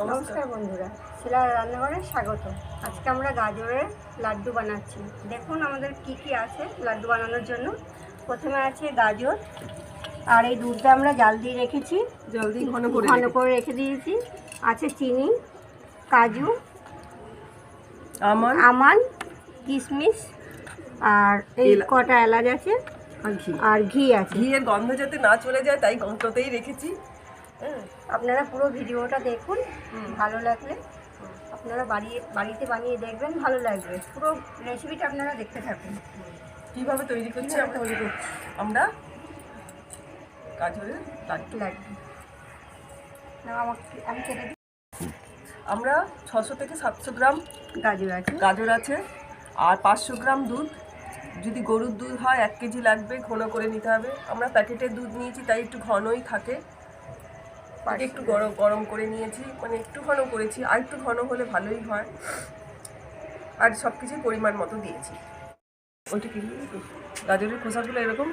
নমস্কার বন্ধুরা শিলার রান্নাঘরে স্বাগত। আজকে আমরা গাজরের লাড্ডু বানাচ্ছি। দেখুন আমাদের কি কি আছে লাড্ডু বানানোর জন্য। প্রথমে আছে গাজর আর এই দুধটা আমরা জাল দিয়ে রেখেছি। জলদি ঘন করে ঘন করে রেখে দিয়েছি। আছে চিনি কাজু আমার আমান কিশমিশ আর এই কটা এলাচ আছে। আর ঘি। আর ঘি আছে। ঘিয়ের গন্ধ যাতে না চলে যায় তাই গন্ধতেই রেখেছি। আপনারা পুরো ভিডিওটা দেখুন ভালো লাগলে আপনারা বাড়ি বাড়িতে বানিয়ে দেখবেন ভালো লাগবে। পুরো রেসিপিটা আপনারা দেখতে থাকুন। কীভাবে তৈরি করছি আমরা তৈরি করছি? আমরা গাজরের লাড্ডু। লাগবে না আমাকে আমি কেটে আমরা ছশো থেকে সাতশো গ্রাম গাজর আছে। গাজর আছে আর পাঁচশো গ্রাম দুধ। যদি গরুর দুধ হয় এক কেজি লাগবে ঘন করে নিতে হবে। আমরা প্যাকেটের দুধ নিয়েছি তাই একটু ঘনই থাকে। তাকে একটু গরম গরম করে নিয়েছি মানে একটু ঘন করেছি আর একটু ঘন হলে ভালোই হয়। আর সব কিছুই পরিমাণ মতো দিয়েছি। ওইটা কি? গাজরের খোসাগুলো এরকম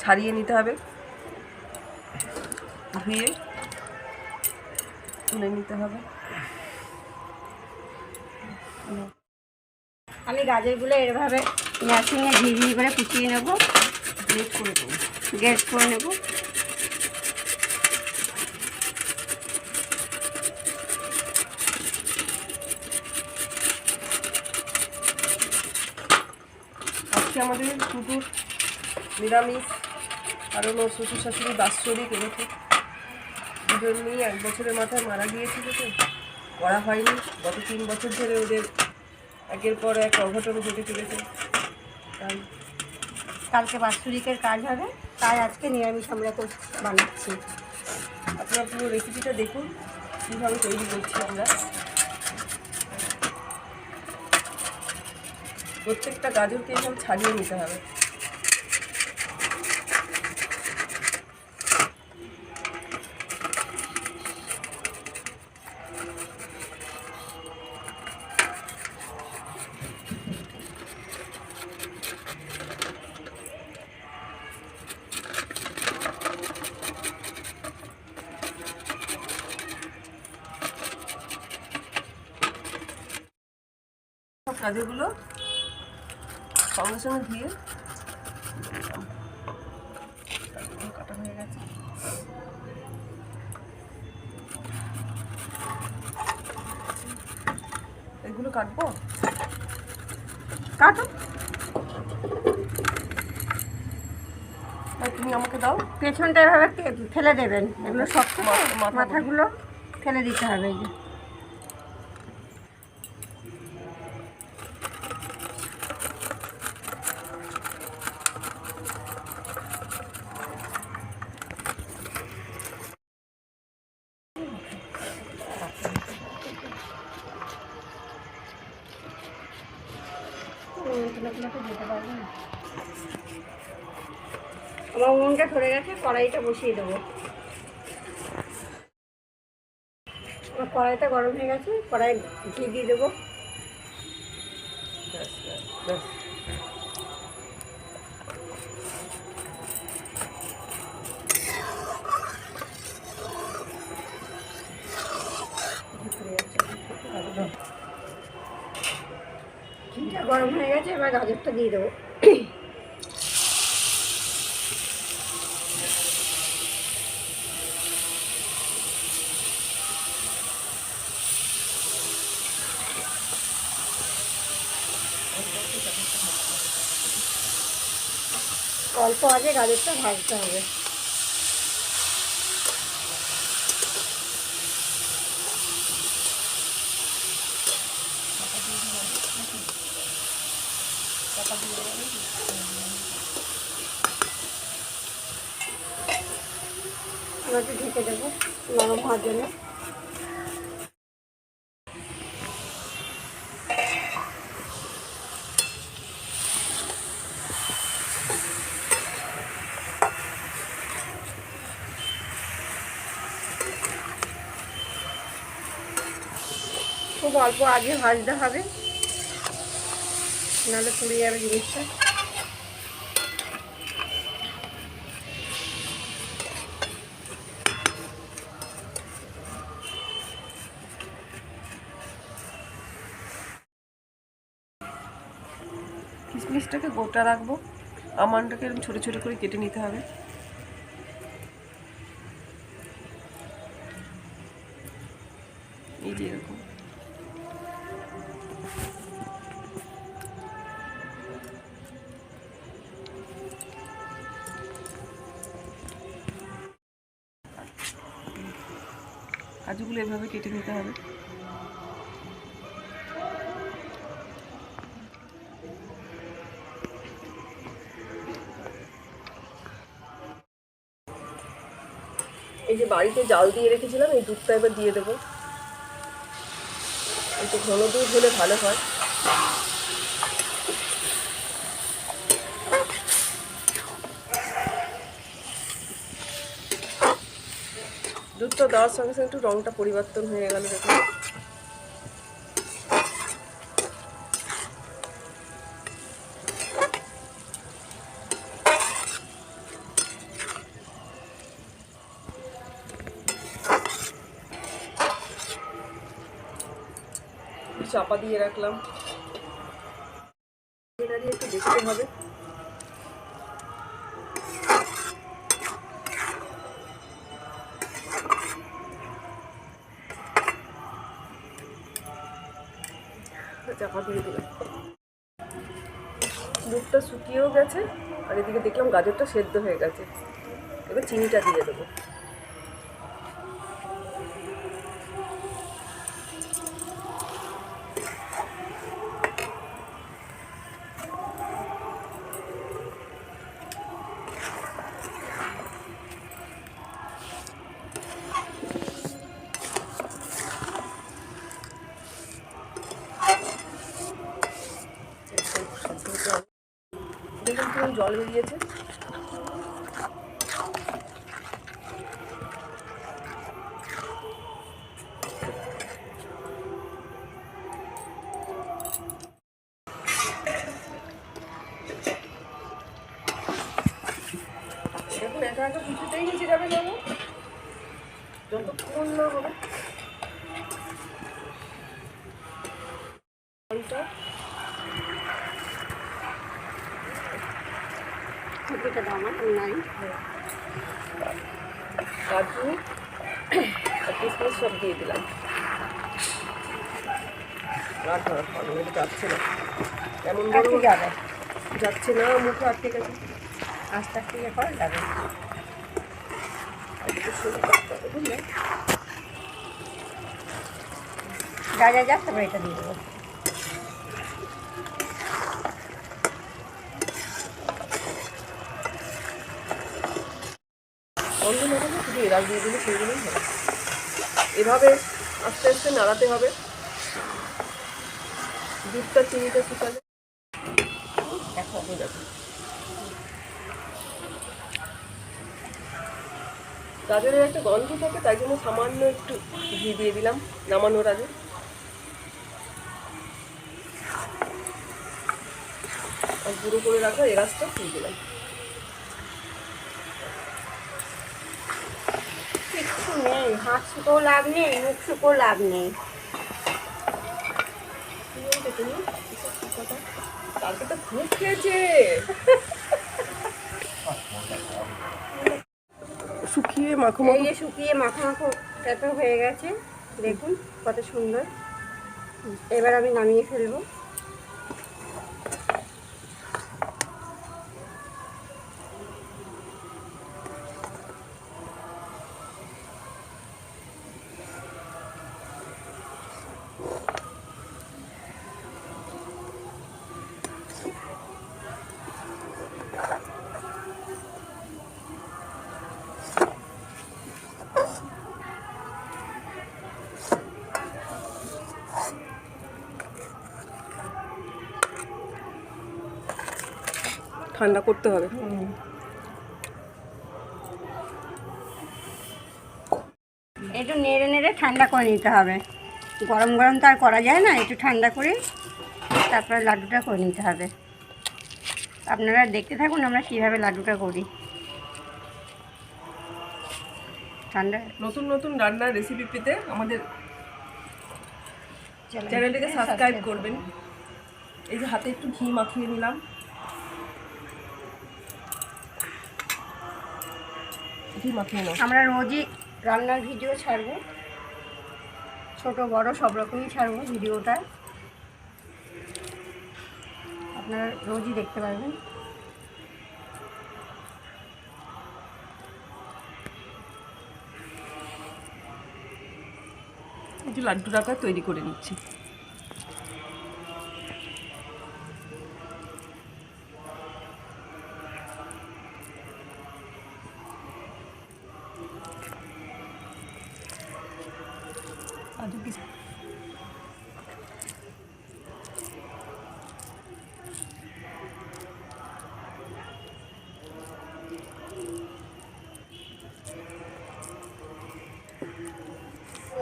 ছাড়িয়ে নিতে হবে। ধুয়ে তুলে নিতে হবে। আমি গাজরগুলো এভাবে মেশিনে ঝিঝি করে কুচিয়ে নেব। গ্রেট করে দেবো। গ্যাস করে নেব। আজকে আমাদের শুধু নিরামিষ কারণ ওর শ্বশুর শাশুড়ি বাৎসরিক এনেছে। দুজন নিয়ে এক বছরের মাথায় মারা গিয়েছিল তো। করা হয়নি। গত তিন বছর ধরে ওদের একের পর এক অঘটন ঘটে চলেছে। তাই কালকে বাৎসরিকের কাজ হবে তাই আজকে নিরামিষ আমরা তো বানাচ্ছি। আপনারা পুরো রেসিপিটা দেখুন কীভাবে তৈরি করছি আমরা। প্রত্যেকটা গাজরকে এরকম ছাড়িয়ে নিতে হবে। কাজগুলো সঙ্গে সঙ্গে ধুয়ে কাটা হয়ে গেছে। এগুলো কাটবো? কাটো। তুমি আমাকে দাও। পেছনটা এভাবে ফেলে দেবেন। এগুলো শক্ত মাথাগুলো। ফেলে দিতে হবে। এই যে উনুনটা ধরে গেছে কড়াইটা বসিয়ে দেবো। কড়াইটা গরম হয়ে গেছে, কড়াই ঘি দিয়ে দেবো। গরম হয়ে গেছে, এবার গাজরটা দিয়ে দেবো। অল্প আগে গাজরটা ভাজতে হবে। ঢেকে দেবো নরম হওয়ার জন্য। অল্প আগে ভাজতে হবে। নাহলে পুড়ে যাবে জিনিসটা। কিশমিশটাকে গোটা রাখব। আমানটাকে এরকম ছোটো ছোটো করে কেটে নিতে হবে। কাজুগুলো এভাবে কেটে নিতে হবে। এই যে বাড়িতে জাল দিয়ে রেখেছিলাম, এই দুধটা এবার দিয়ে দেবো। একটু ঘন দুধ হলে ভালো হয়। দুধটা দেওয়ার সঙ্গে সঙ্গে একটু রঙটা পরিবর্তন হয়ে গেল দেখুন। চাপা দিয়ে রাখলাম। দাঁড়িয়ে একটু দেখতে হবে। চাপা দিয়ে দিলাম দুধটা শুকিয়েও গেছে, আর এদিকে দেখলাম গাজরটা সেদ্ধ হয়ে গেছে। এবার চিনিটা দিয়ে দেবো। জল বেরিয়েছে কিছুতেই নিচে যাবে না। যতক্ষণ না হবে ছুটিটা দাও আমার আমি নাই কাজু আর কিশমিশ সব দিয়ে দিলাম আর ধরা খাওয়ানো এটা যাচ্ছে না এমন বড় আটকে যাবে যাচ্ছে না মুখে আটকে গেছে আস্তে আস্তে ইয়ে করে যাবে আর একটু সরু করতে হবে, বুঝলে যা যা যা তারপরে এটা দিয়ে দেবো অন্য লাগালে শুধু এলাচ দিয়ে দিলে সেগুলোই হবে এভাবে আস্তে আস্তে নাড়াতে হবে। দুধটা, চিনিটা শুকালে। গাজরের একটা গন্ধ থাকে, তাই জন্য সামান্য একটু ঘি দিয়ে দিলাম নামানোর আগে। আর গুঁড়ো করে রাখা এলাচটা দিয়ে দিলাম। নেই হাত শুকোও লাভ নেই মুখ শুকোও লাভ নেই? কালকে তো খুব খেয়েছে। শুকিয়ে মাখো এই মাখো শুকিয়ে মাখো মাখো এত হয়ে গেছে। দেখুন কত সুন্দর। এবার আমি নামিয়ে ফেলব। ঠান্ডা করতে হবে। একটু নেড়ে নেড়ে ঠান্ডা করে নিতে হবে। গরম গরম তো আর করা যায় না একটু ঠান্ডা করে তারপরে লাড্ডুটা করে নিতে হবে। আপনারা দেখতে থাকুন আমরা কীভাবে লাড্ডুটা করি। ঠান্ডা নতুন নতুন রান্নার রেসিপি পেতে আমাদের চ্যানেল চ্যানেলটিকে সাবস্ক্রাইব করবেন। এই যে হাতে একটু ঘি মাখিয়ে নিলাম। দেখি মাখিয়ে নাও। আমরা রোজই রান্নার ভিডিও ছাড়বো। ছোট বড় সব রকমই ছাড়বো ভিডিওটা। আপনারা রোজই দেখতে পারবেন। লাড্ডু রাখা তৈরি করে নিচ্ছি।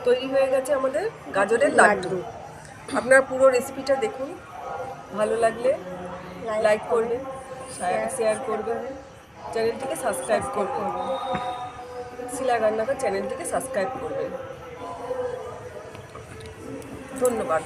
তৈরি হয়ে গেছে আমাদের গাজরের লাড্ডু। আপনারা পুরো রেসিপিটা দেখুন। ভালো লাগলে লাইক করবেন। শেয়ার করবেন। চ্যানেলটিকে সাবস্ক্রাইব করবেন। শিলা রান্নাঘর চ্যানেলটিকে সাবস্ক্রাইব করবেন। ধন্যবাদ